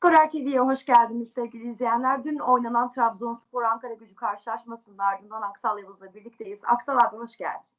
Skorer TV'ye hoş geldiniz sevgili izleyenler. Dün oynanan Trabzonspor Ankara gücü karşılaşmasının ardından Aksal Yavuz'la birlikteyiz. Aksal abi hoş geldin.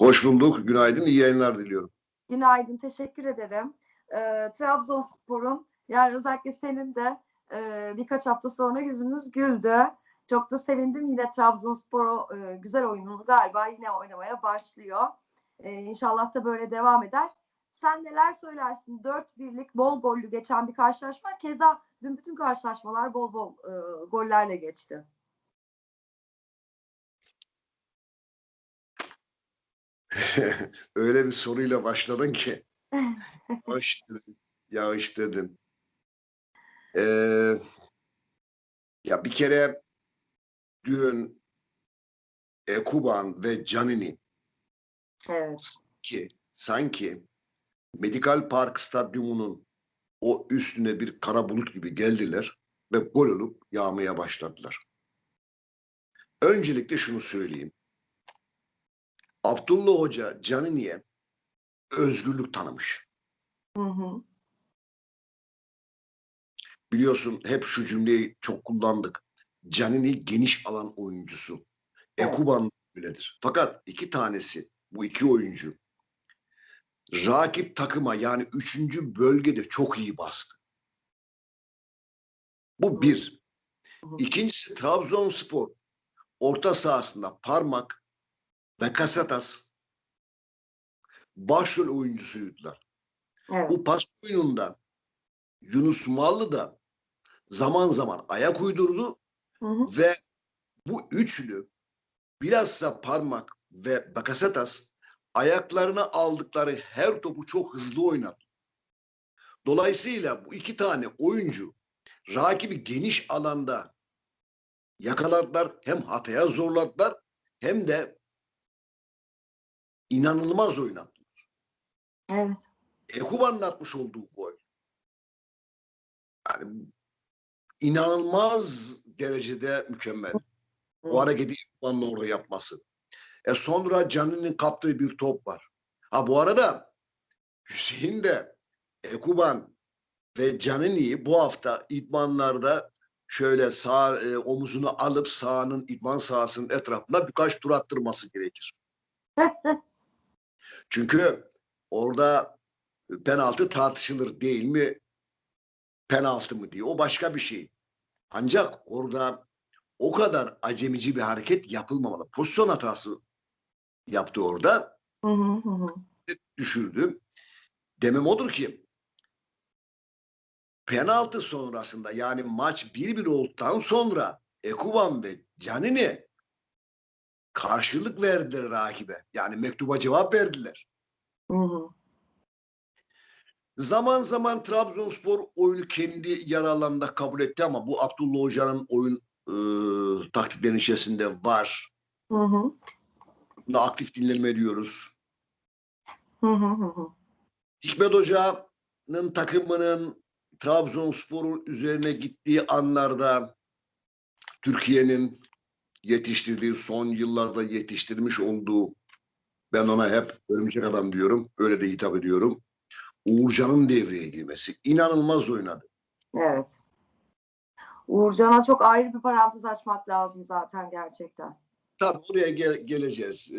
Hoş bulduk. Günaydın. iyi yayınlar diliyorum. Günaydın, teşekkür ederim. Ee, Trabzonspor'un yani özellikle senin de e, birkaç hafta sonra yüzünüz güldü. Çok da sevindim. Yine Trabzonspor e, güzel oyununu galiba yine oynamaya başlıyor. E, inşallah da böyle devam eder. Sen neler söylersin? 4-1'lik bol gollü geçen bir karşılaşma. Keza dün bütün karşılaşmalar bol bol e, gollerle geçti. Öyle bir soruyla başladın ki. Hoş dedin. Yağış dedin. Ee, ya bir kere dün Ekuban ve Canini Evet. ki sanki Medical Park Stadyumu'nun o üstüne bir kara bulut gibi geldiler ve gol olup yağmaya başladılar. Öncelikle şunu söyleyeyim. Abdullah Hoca Canini'ye özgürlük tanımış. Hı hı. Biliyorsun hep şu cümleyi çok kullandık. Canini geniş alan oyuncusu. Ekuban öyledir. Fakat iki tanesi bu iki oyuncu rakip takıma yani üçüncü bölgede çok iyi bastı. Bu bir. İkincisi Trabzonspor orta sahasında Parmak ve Kasatas başrol oyuncusuydular. Evet. Bu pas oyununda Yunus Mallı da zaman zaman ayak uydurdu Hı hı. ve bu üçlü bilhassa Parmak ve Bakasetas ayaklarına aldıkları her topu çok hızlı oynadı. Dolayısıyla bu iki tane oyuncu rakibi geniş alanda yakaladılar. Hem hataya zorladılar hem de inanılmaz oynadılar. Evet. Ekuban'ın atmış olduğu gol. Yani inanılmaz derecede mükemmel. O hareketi Ekuban'la orada yapması. E sonra Canini'nin kaptığı bir top var. Ha bu arada Hüseyin de Ekuban ve Canini'yi bu hafta idmanlarda şöyle sağ e, omuzunu alıp sahanın idman sahasının etrafında birkaç tur attırması gerekir. Çünkü orada penaltı tartışılır değil mi? Penaltı mı diye. O başka bir şey. Ancak orada o kadar acemici bir hareket yapılmamalı. Pozisyon hatası yaptı orada. Hı hı hı hı. Düşürdü. Demem odur ki penaltı sonrasında yani maç 1-1 olduktan sonra Ekuban ve Canini karşılık verdiler rakibe. Yani mektuba cevap verdiler. Hı hı. Zaman zaman Trabzonspor oyunu kendi yarı alanında kabul etti ama bu Abdullah Hoca'nın oyun e, taktiklerinin içerisinde var. Hı hı. Buna aktif dinlenme diyoruz. Hı hı hı hı. Hikmet Hoca'nın takımının Trabzonspor'un üzerine gittiği anlarda Türkiye'nin yetiştirdiği son yıllarda yetiştirmiş olduğu ben ona hep örümcek adam diyorum. Öyle de hitap ediyorum. Uğurcan'ın devreye girmesi. inanılmaz oynadı. Evet. Uğurcan'a çok ayrı bir parantez açmak lazım zaten gerçekten. Tabii oraya gel- geleceğiz. Ee,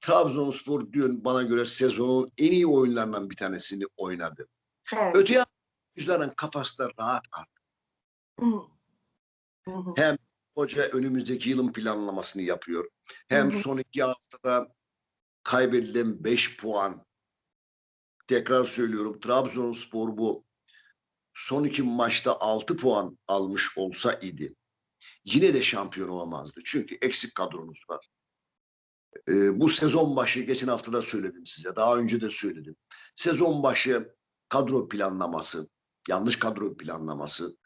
Trabzonspor dün bana göre sezonun en iyi oyunlarından bir tanesini oynadı. Evet. Öte yandan oyuncuların kafası da rahat artık. Hı hı. Hı hı. Hem hoca önümüzdeki yılın planlamasını yapıyor. Hem son iki haftada kaybedilen 5 puan. Tekrar söylüyorum Trabzonspor bu son iki maçta 6 puan almış olsa idi. Yine de şampiyon olamazdı. Çünkü eksik kadronuz var. Ee, bu sezon başı geçen hafta da söyledim size. Daha önce de söyledim. Sezon başı kadro planlaması, yanlış kadro planlaması,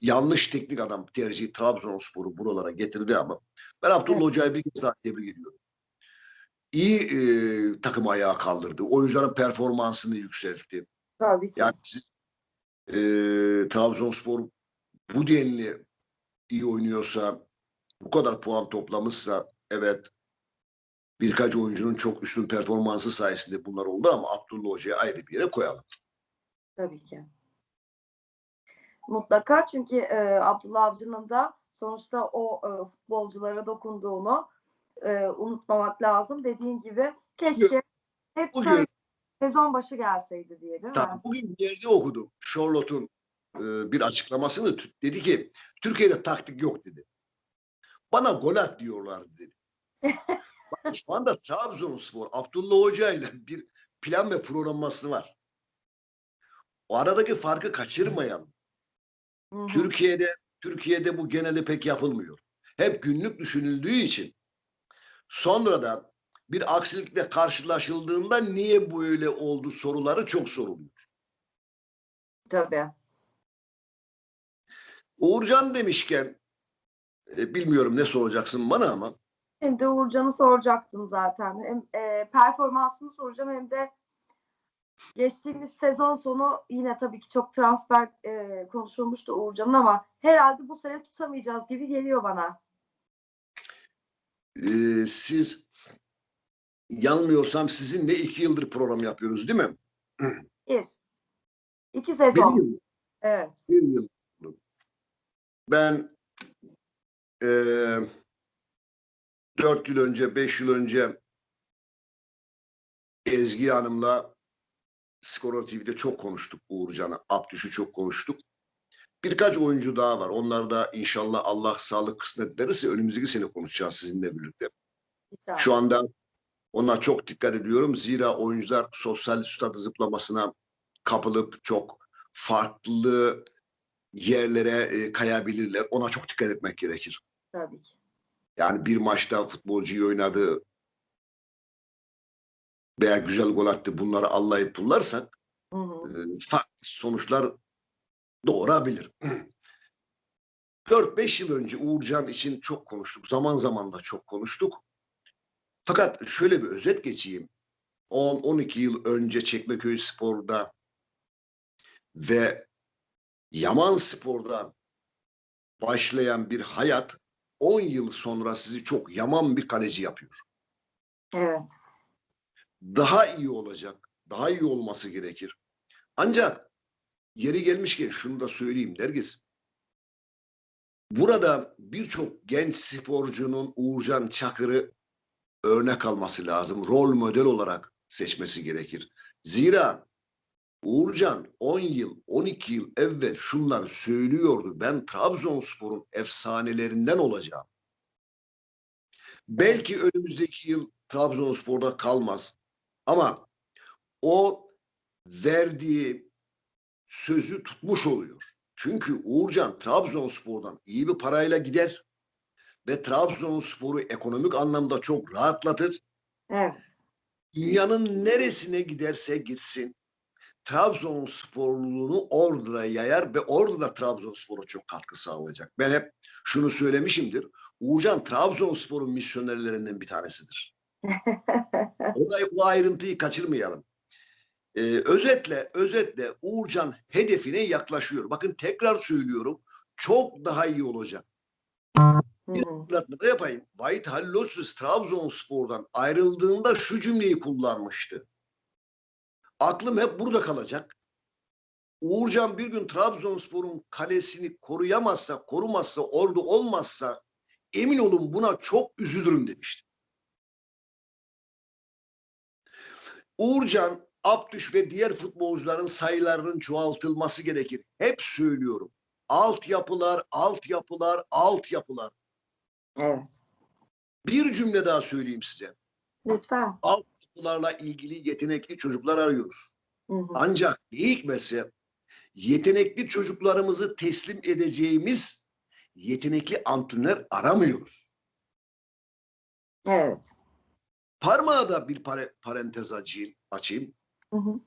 yanlış teknik adam tercihi Trabzonspor'u buralara getirdi ama ben Abdullah Evet. Hoca'yı bir kez daha tebrik ediyorum. İyi e, takım ayağa kaldırdı. Oyuncuların performansını yükseltti. Tabii ki. Yani siz, e, Trabzonspor bu denli iyi oynuyorsa, bu kadar puan toplamışsa evet birkaç oyuncunun çok üstün performansı sayesinde bunlar oldu ama Abdullah Hoca'yı ayrı bir yere koyalım. Tabii ki. mutlaka. Çünkü e, Abdullah Avcı'nın da sonuçta o e, futbolculara dokunduğunu e, unutmamak lazım. Dediğin gibi keşke hep Bugün- sezon başı gelseydi diye değil mi? Tabii bugün yerde okudum. Charlotte'un bir açıklamasını dedi ki Türkiye'de taktik yok dedi. Bana gol at diyorlar dedi. Bakın şu anda Trabzonspor Abdullah Hoca ile bir plan ve programması var. O aradaki farkı kaçırmayalım. Türkiye'de Türkiye'de bu genelde pek yapılmıyor. Hep günlük düşünüldüğü için sonradan bir aksilikle karşılaşıldığında niye böyle oldu soruları çok soruluyor. Tabii. Uğurcan demişken e, bilmiyorum ne soracaksın bana ama Şimdi Uğurcan'ı soracaktım zaten. Hem e, performansını soracağım hem de geçtiğimiz sezon sonu yine tabii ki çok transfer e, konuşulmuştu Uğurcan'ın ama herhalde bu sene tutamayacağız gibi geliyor bana. e, siz yanılmıyorsam sizinle iki yıldır program yapıyoruz değil mi? Bir. İki Bir sezon. yıl. Evet. Bir yıl. Ben e, dört yıl önce, beş yıl önce Ezgi Hanım'la Skoro TV'de çok konuştuk Uğurcan'ı. Abdüş'ü çok konuştuk. Birkaç oyuncu daha var. Onlar da inşallah Allah sağlık kısmet verirse önümüzdeki sene konuşacağız sizinle birlikte. Şu anda ona çok dikkat ediyorum. Zira oyuncular sosyal statü zıplamasına kapılıp çok farklı yerlere e, kayabilirler. Ona çok dikkat etmek gerekir. Tabii ki. Yani bir maçta futbolcuyu oynadı veya güzel gol attı bunları allayıp pullarsak Hı hı. e, farklı sonuçlar doğurabilir. 4-5 yıl önce Uğurcan için çok konuştuk. Zaman zaman da çok konuştuk. Fakat şöyle bir özet geçeyim. 10-12 yıl önce Çekmeköy Spor'da ve Yaman Spor'da başlayan bir hayat 10 yıl sonra sizi çok yaman bir kaleci yapıyor. Evet. Daha iyi olacak, daha iyi olması gerekir. Ancak yeri gelmişken şunu da söyleyeyim Dergiz. Burada birçok genç sporcunun Uğurcan Çakır'ı örnek alması lazım. Rol model olarak seçmesi gerekir. Zira Uğurcan 10 yıl, 12 yıl evvel şunlar söylüyordu. Ben Trabzonspor'un efsanelerinden olacağım. Belki önümüzdeki yıl Trabzonspor'da kalmaz. Ama o verdiği sözü tutmuş oluyor. Çünkü Uğurcan Trabzonspor'dan iyi bir parayla gider ve Trabzonspor'u ekonomik anlamda çok rahatlatır. Evet. Dünyanın neresine giderse gitsin Trabzonsporluluğunu orada yayar ve orada da Trabzonspor'a çok katkı sağlayacak. Ben hep şunu söylemişimdir. Uğurcan Trabzonspor'un misyonerlerinden bir tanesidir. O, da, o ayrıntıyı kaçırmayalım. Ee, özetle, özetle Uğurcan hedefine yaklaşıyor. Bakın tekrar söylüyorum. Çok daha iyi olacak. Bir da yapayım. Vahit Hallosius Trabzonspor'dan ayrıldığında şu cümleyi kullanmıştı. Aklım hep burada kalacak. Uğurcan bir gün Trabzonspor'un kalesini koruyamazsa, korumazsa, orada olmazsa emin olun buna çok üzülürüm demişti. Uğurcan, Abdüş ve diğer futbolcuların sayılarının çoğaltılması gerekir. Hep söylüyorum. Altyapılar, altyapılar, altyapılar. Evet. Bir cümle daha söyleyeyim size. Lütfen. Bunlarla ilgili yetenekli çocuklar arıyoruz. Hı hı. Ancak ne hikmetse yetenekli çocuklarımızı teslim edeceğimiz yetenekli antrenör aramıyoruz. Evet. Parmağı da bir pare- parantez açayım. açayım. Hı hı.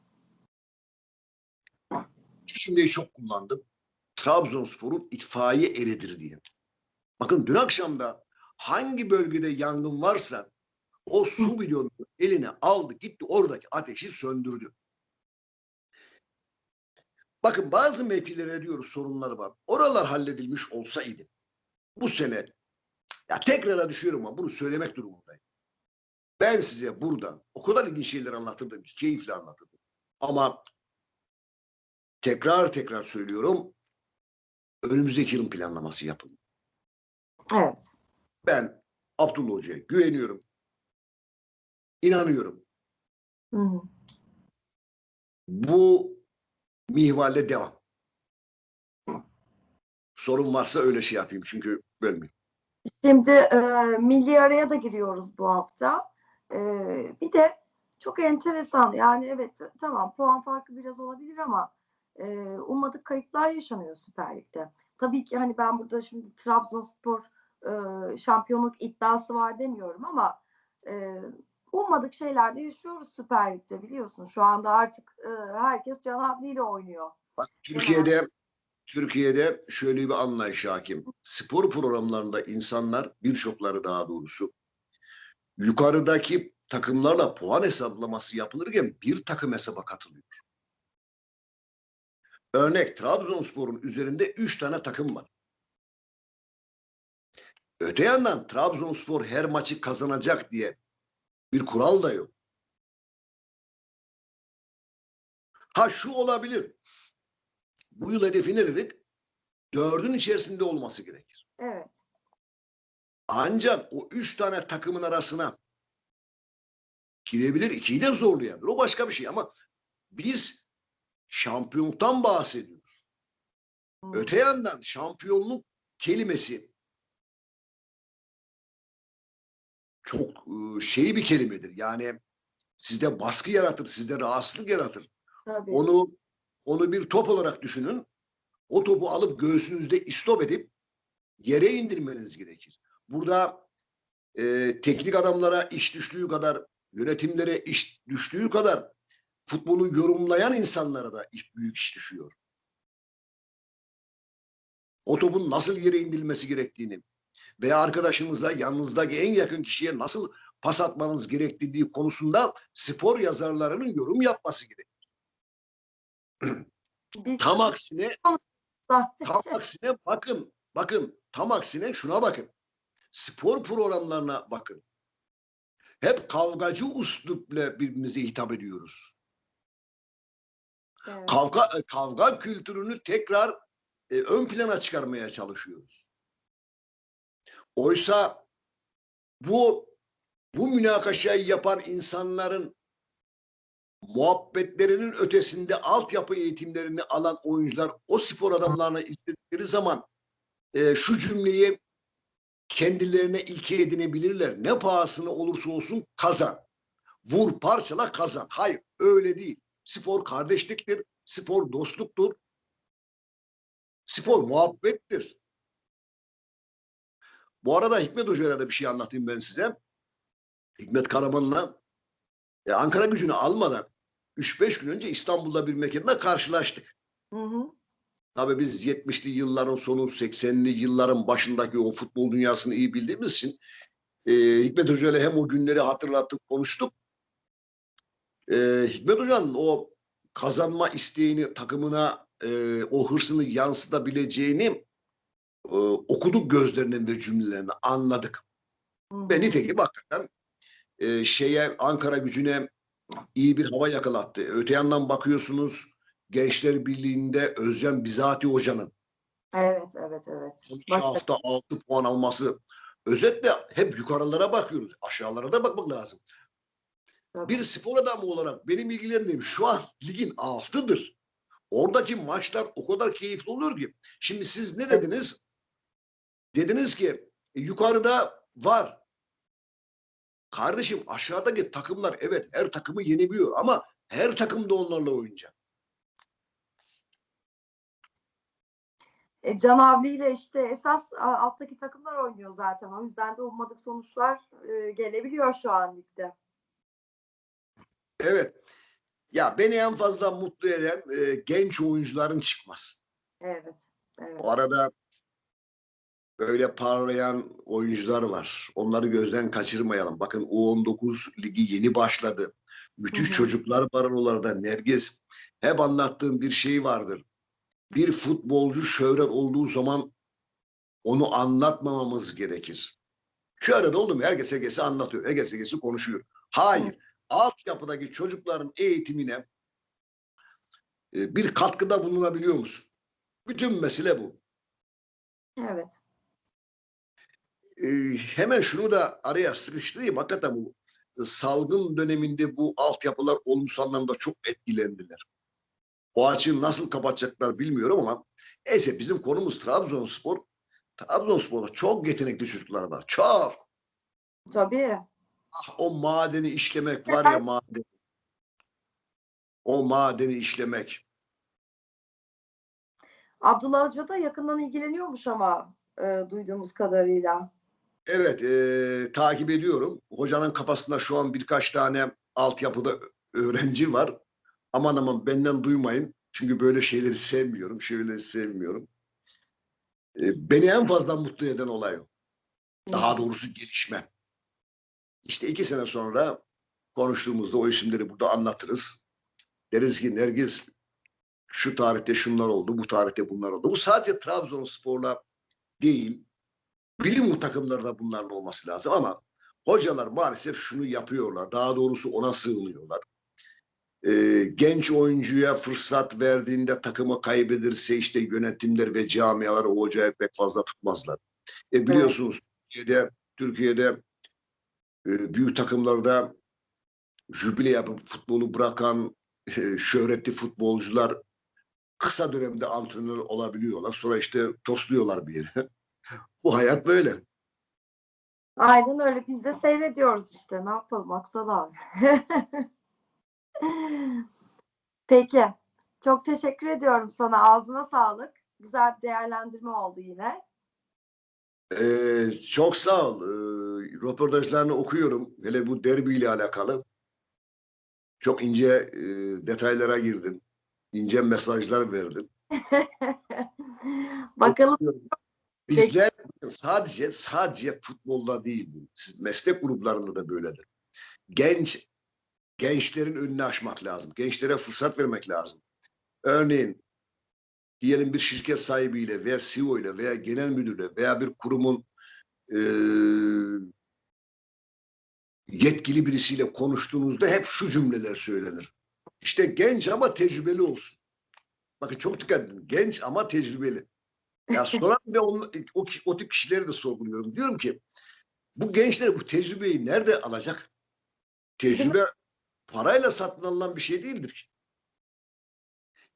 Şu cümleyi çok kullandım. Trabzonspor'un itfaiye eridir diye. Bakın dün akşam da hangi bölgede yangın varsa o su bidonunu eline aldı gitti oradaki ateşi söndürdü. Bakın bazı mevkilere diyoruz sorunları var. Oralar halledilmiş olsaydı bu sene ya tekrara düşüyorum ama bunu söylemek durumundayım. Ben size burada o kadar ilginç şeyler anlatırdım ki keyifle anlatırdım. Ama tekrar tekrar söylüyorum önümüzdeki yılın planlaması yapın. Evet. Ben Abdullah Hoca'ya güveniyorum. İnanıyorum. Hı hı. Bu mihvalde devam. Sorun varsa öyle şey yapayım çünkü bölmeyeyim. Şimdi e, milli araya da giriyoruz bu hafta. E, bir de çok enteresan yani evet tamam puan farkı biraz olabilir ama e, ummadık kayıplar yaşanıyor Süper Lig'de. Tabii ki hani ben burada şimdi Trabzonspor e, şampiyonluk iddiası var demiyorum ama e, ummadık şeyler de yaşıyoruz Süper Lig'de biliyorsun. Şu anda artık e, herkes Havli ile oynuyor. Bak, Türkiye'de Türkiye'de şöyle bir anlayış hakim. Spor programlarında insanlar birçokları daha doğrusu yukarıdaki takımlarla puan hesaplaması yapılırken bir takım hesaba katılıyor. Örnek Trabzonspor'un üzerinde 3 tane takım var. Öte yandan Trabzonspor her maçı kazanacak diye bir kural da yok. Ha şu olabilir. Bu yıl hedefi ne dedik? Dördün içerisinde olması gerekir. Evet. Ancak o üç tane takımın arasına girebilir, ikiyi de zorlayabilir. O başka bir şey ama biz şampiyonluktan bahsediyoruz. Öte yandan şampiyonluk kelimesi çok e, şey bir kelimedir. Yani sizde baskı yaratır, sizde rahatsızlık yaratır. Tabii. Onu onu bir top olarak düşünün. O topu alıp göğsünüzde istop edip yere indirmeniz gerekir. Burada e, teknik adamlara iş düştüğü kadar, yönetimlere iş düştüğü kadar futbolu yorumlayan insanlara da iş, büyük iş düşüyor. O topun nasıl yere indirilmesi gerektiğini veya arkadaşınıza, yanınızdaki en yakın kişiye nasıl pas atmanız gerektiği konusunda spor yazarlarının yorum yapması gerekir. Tam aksine Tam aksine bakın, bakın tam aksine şuna bakın. Spor programlarına bakın. Hep kavgacı üslupla birbirimize hitap ediyoruz. Evet. Kavga kavga kültürünü tekrar e, ön plana çıkarmaya çalışıyoruz. Oysa bu bu münakaşayı yapan insanların muhabbetlerinin ötesinde altyapı eğitimlerini alan oyuncular o spor adamlarına istedikleri zaman e, şu cümleyi kendilerine ilke edinebilirler. Ne pahasına olursa olsun kazan. Vur parçala kazan. Hayır öyle değil. Spor kardeşliktir. Spor dostluktur. Spor muhabbettir. Bu arada Hikmet Hoca'yla da bir şey anlatayım ben size. Hikmet Karaman'la e, Ankara gücünü almadan 3-5 gün önce İstanbul'da bir mekanda karşılaştık. Hı hı. Tabii biz 70'li yılların sonu 80'li yılların başındaki o futbol dünyasını iyi bildiğimiz için e, Hikmet Hoca ile hem o günleri hatırlattık konuştuk. E, Hikmet Hoca'nın o kazanma isteğini takımına e, o hırsını yansıtabileceğini e, okuduk gözlerinden ve cümlelerinden anladık. Ve nitekim hakikaten e, şeye Ankara gücüne iyi bir hava yakalattı. Öte yandan bakıyorsunuz Gençler Birliği'nde Özcan Bizati Hoca'nın Evet, evet, evet. Başka- hafta 6 puan alması. Özetle hep yukarılara bakıyoruz. Aşağılara da bakmak lazım. Tabii. Bir spor adamı olarak benim ilgilendiğim şu an ligin altıdır. Oradaki maçlar o kadar keyifli oluyor ki. Şimdi siz ne dediniz? Dediniz ki "E, yukarıda var. Kardeşim aşağıdaki takımlar evet her takımı yenebiliyor ama her takım da onlarla oynayacak. E, Can Avli ile işte esas alttaki takımlar oynuyor zaten. O yüzden de ummadık sonuçlar e, gelebiliyor şu an ligde. Evet. Ya beni en fazla mutlu eden e, genç oyuncuların çıkması. Evet. Evet. O arada böyle parlayan oyuncular var. Onları gözden kaçırmayalım. Bakın U19 ligi yeni başladı. Müthiş Hı hı. çocuklar var oralarda. Nergis. Hep anlattığım bir şey vardır. Bir futbolcu şöhret olduğu zaman onu anlatmamamız gerekir. Şöhret oldu mu herkes herkese anlatıyor. Herkes herkese konuşuyor. Hayır. Altyapıdaki çocukların eğitimine e, bir katkıda bulunabiliyor musun? Bütün mesele bu. Evet. Ee, hemen şunu da araya sıkıştırayım. Hakikaten bu salgın döneminde bu altyapılar olumsuz anlamda çok etkilendiler. O açığı nasıl kapatacaklar bilmiyorum ama neyse bizim konumuz Trabzonspor. Trabzonspor'da çok yetenekli çocuklar var. Çok. Tabii. Ah, o madeni işlemek var ya maden. O madeni işlemek. Abdullah Hoca da yakından ilgileniyormuş ama e, duyduğumuz kadarıyla. Evet, e, takip ediyorum. Hocanın kafasında şu an birkaç tane altyapıda öğrenci var. Aman aman benden duymayın. Çünkü böyle şeyleri sevmiyorum. Şeyleri sevmiyorum. E, beni en fazla mutlu eden olay o. Daha doğrusu gelişme. İşte iki sene sonra konuştuğumuzda o isimleri burada anlatırız. Deriz ki Nergiz şu tarihte şunlar oldu, bu tarihte bunlar oldu. Bu sadece Trabzonspor'la değil, bilim takımlarında bunların olması lazım ama hocalar maalesef şunu yapıyorlar. Daha doğrusu ona sığınıyorlar. Ee, genç oyuncuya fırsat verdiğinde takımı kaybederse işte yönetimler ve camialar o hocayı pek fazla tutmazlar. E biliyorsunuz Türkiye'de, Türkiye'de e, büyük takımlarda jübile yapıp futbolu bırakan e, şöhretli futbolcular kısa dönemde antrenör olabiliyorlar. Sonra işte tosluyorlar bir yere. Bu hayat böyle. Aynen öyle. Biz de seyrediyoruz işte. Ne yapalım Aksal abi. Peki. Çok teşekkür ediyorum sana. Ağzına sağlık. Güzel bir değerlendirme oldu yine. Ee, çok sağ ol. Ee, röportajlarını okuyorum. Hele bu derbiyle alakalı. Çok ince e, detaylara girdin. İnce mesajlar verdin. Bakalım. Bizler sadece sadece futbolda değil bu. Meslek gruplarında da böyledir. Genç gençlerin önünü açmak lazım. Gençlere fırsat vermek lazım. Örneğin diyelim bir şirket sahibiyle veya CEO ile veya genel müdürle veya bir kurumun e, yetkili birisiyle konuştuğunuzda hep şu cümleler söylenir. İşte genç ama tecrübeli olsun. Bakın çok dikkat edin. Genç ama tecrübeli. Ya sonra ve on, o, o tip kişileri de sorguluyorum. Diyorum ki bu gençler bu tecrübeyi nerede alacak? Tecrübe parayla satın alınan bir şey değildir ki.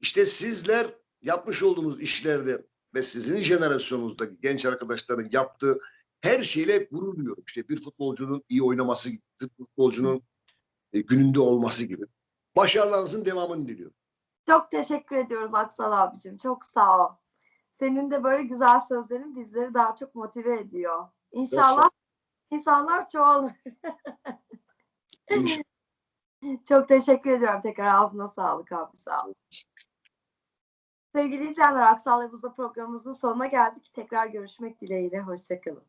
İşte sizler yapmış olduğunuz işlerde ve sizin jenerasyonunuzda genç arkadaşların yaptığı her şeyle gurur duyuyorum. İşte bir futbolcunun iyi oynaması gibi, futbolcunun e, gününde olması gibi. Başarılarınızın devamını diliyorum. Çok teşekkür ediyoruz Aksal abicim. Çok sağ ol. Senin de böyle güzel sözlerin bizleri daha çok motive ediyor. İnşallah insanlar çoğalır. İnşallah. Çok teşekkür ediyorum tekrar ağzına sağlık abi sağ ol. Sevgili izleyenler Aksal ve Buzda programımızın sonuna geldik. Tekrar görüşmek dileğiyle. Hoşçakalın.